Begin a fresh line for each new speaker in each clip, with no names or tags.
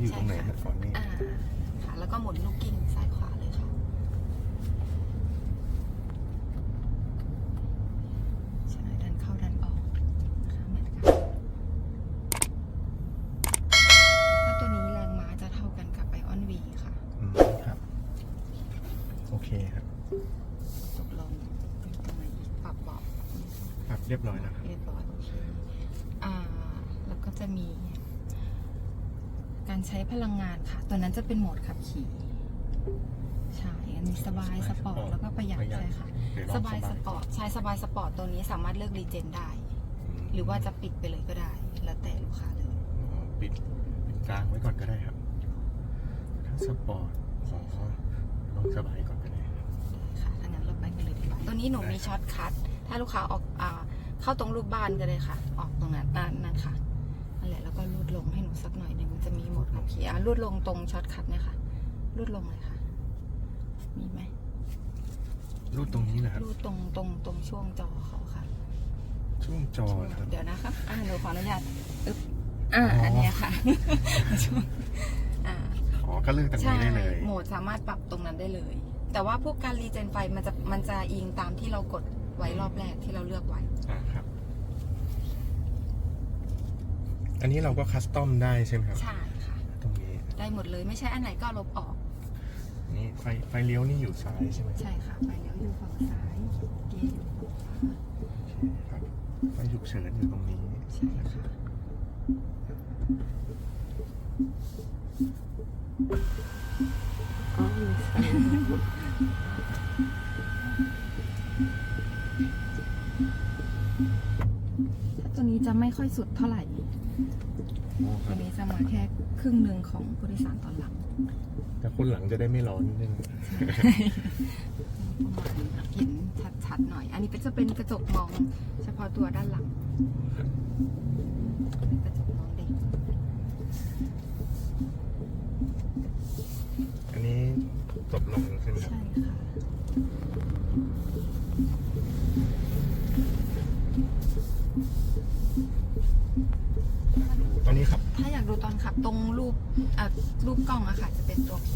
อยู่ตรงไหน
ใช่
นะ
ค่ะ
ก่อนนี่
อ่าค่ะ แล้วก็หมุนลูกกิ้งซ้ายขวาเลยค่ะ ใช่ดันเข้าดันออกนะคะเหมือนกันถ้าตัวนี้แรงม้าจะเท่ากันกับไอออนวีค่ะ
อืมครับ โอเคครับ
จบลงตรงไหนอีกปรับเบาะ
ครับเรียบร้อยแล้วครับ
เรียบร้อยโอเค อ่า แล้วก็จะมี การใช้พลังงานค่ะ ตัวนั้นจะเป็นโหมดขับขี่ใช่อันนี้สบายสปอร์ตแล้วก็ประหยัดใช่ค่ะ
เดี๋ยวล
ส
อง
บายสปอร์ตใช้สบายสปอร์ตตัวนี้สามารถเลือกรีเจนได้
ม
หรือว่าจะปิดไปเลยก็ได้ แล้วแต่ลูกค้าเลย
อ๋อปิดปิดกลางไว้ก่อนก็ได้ครับ ถ้าสปอร์ตขอลองสบายก่อนก็ได้ครับ
ค่ะถ้างั้นเราไปกันเลยดีกว่าตัวนี้หนูมีช็อตคัทถ้าลูกค้าออกอ่าเข้าตรงรูปบ้านก็ได้ค่ะ ออกตรงนั้นนั่นนั่นค่ะ นั่นแหละแล้วก็รูดลงให้หนูสักหน่อยหนึ่งมันจะมีโหมดขับขี่อะรูดลงตรงช็อตคัทเนี่ยค่ะรูดลงเลยค่ะ มีไหม
รูดตรงนี้นะครับ
รูดตรงตรงตรงช่วงจอเขาค่ะ
ช่วงจอนะครับ
เดี๋ยวนะคะอ่าหนูขออนุญาตอึ๊บอ่า
อ๋ออั
อันเนี้ยค่ะช่วงอ่า
อ๋อก็เลือกตรง
ใช่
นี้ได้เลย
โหมดสามารถปรับตรงนั้นได้เลย แต่ว่าพวกการรีเจนไฟมันจะมันจะอิงตามที่เรากดไว้รอบแรกที่เราเลือกไว้
อ่าครับ อันนี้เราก็คัสตอมได้ใช่ไหมครับ
ใช่ค่ะ
ตรงนี้
ได้หมดเลยไม่ใช่อันไหนก็ลบออก
นี่ไฟไฟเลี้ยวนี่อยู่ซ้ายใช่ไหม
ใช่ค่ะไฟเลี้ยวอยู่ฝั่งซ้ายเกียร์อยู่ฝั่งขวา
ครับไฟฉุกเฉินอยู่ตรงนี้
ใช่ค่ะอ๋อมีไฟถ้าตัวนี้จะไม่ค่อยสุดเท่าไหร่
โอ้ค
ตั
รั
ว
บ
นี้จะมาแค่ครึ่งหนึ่งของผู้โดยสารตอนหลัง
แต่คนหลังจะได้ไม่ร้อนนิดนึง
ประมาณเห็นชัดๆหน่อย อันนี้ก็จะเป็นกระจกมองเฉพาะตัวด้านหลัง น
นี้ขับ
ถ้าอยากดูตอนขับตรงรูปอะรูปกล้องอะค่ะ จะเป็นตัวพี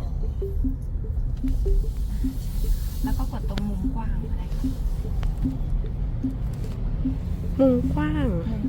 อ๋อ
แล้วก็กดตรงมุมกว้างก็ได้ค่ะ
มุมกว้าง
มุม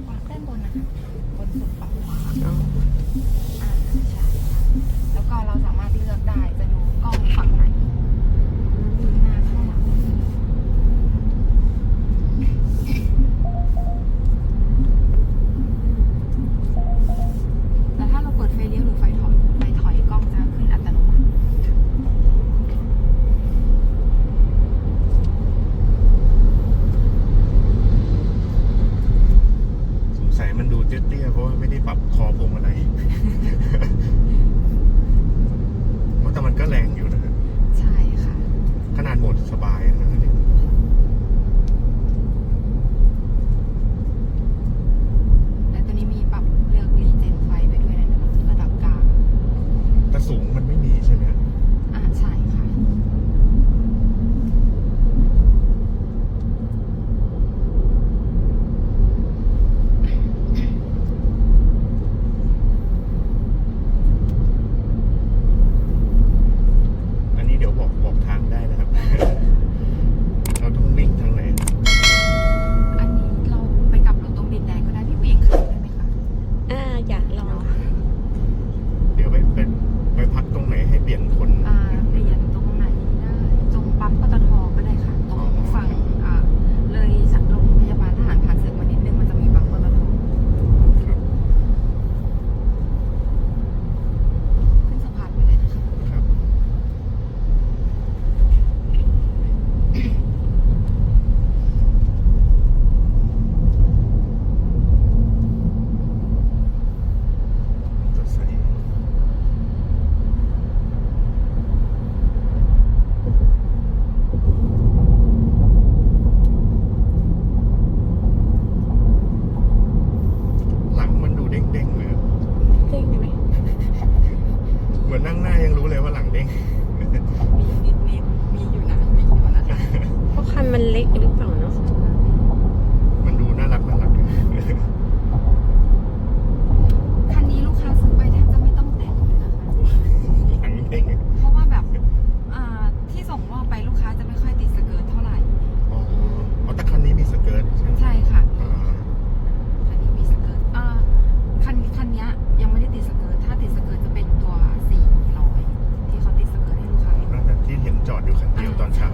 เดียวต
อนเช้า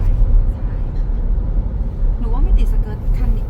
หนูว่า
ไม่ติดสเกิร์ต
คั
นนี้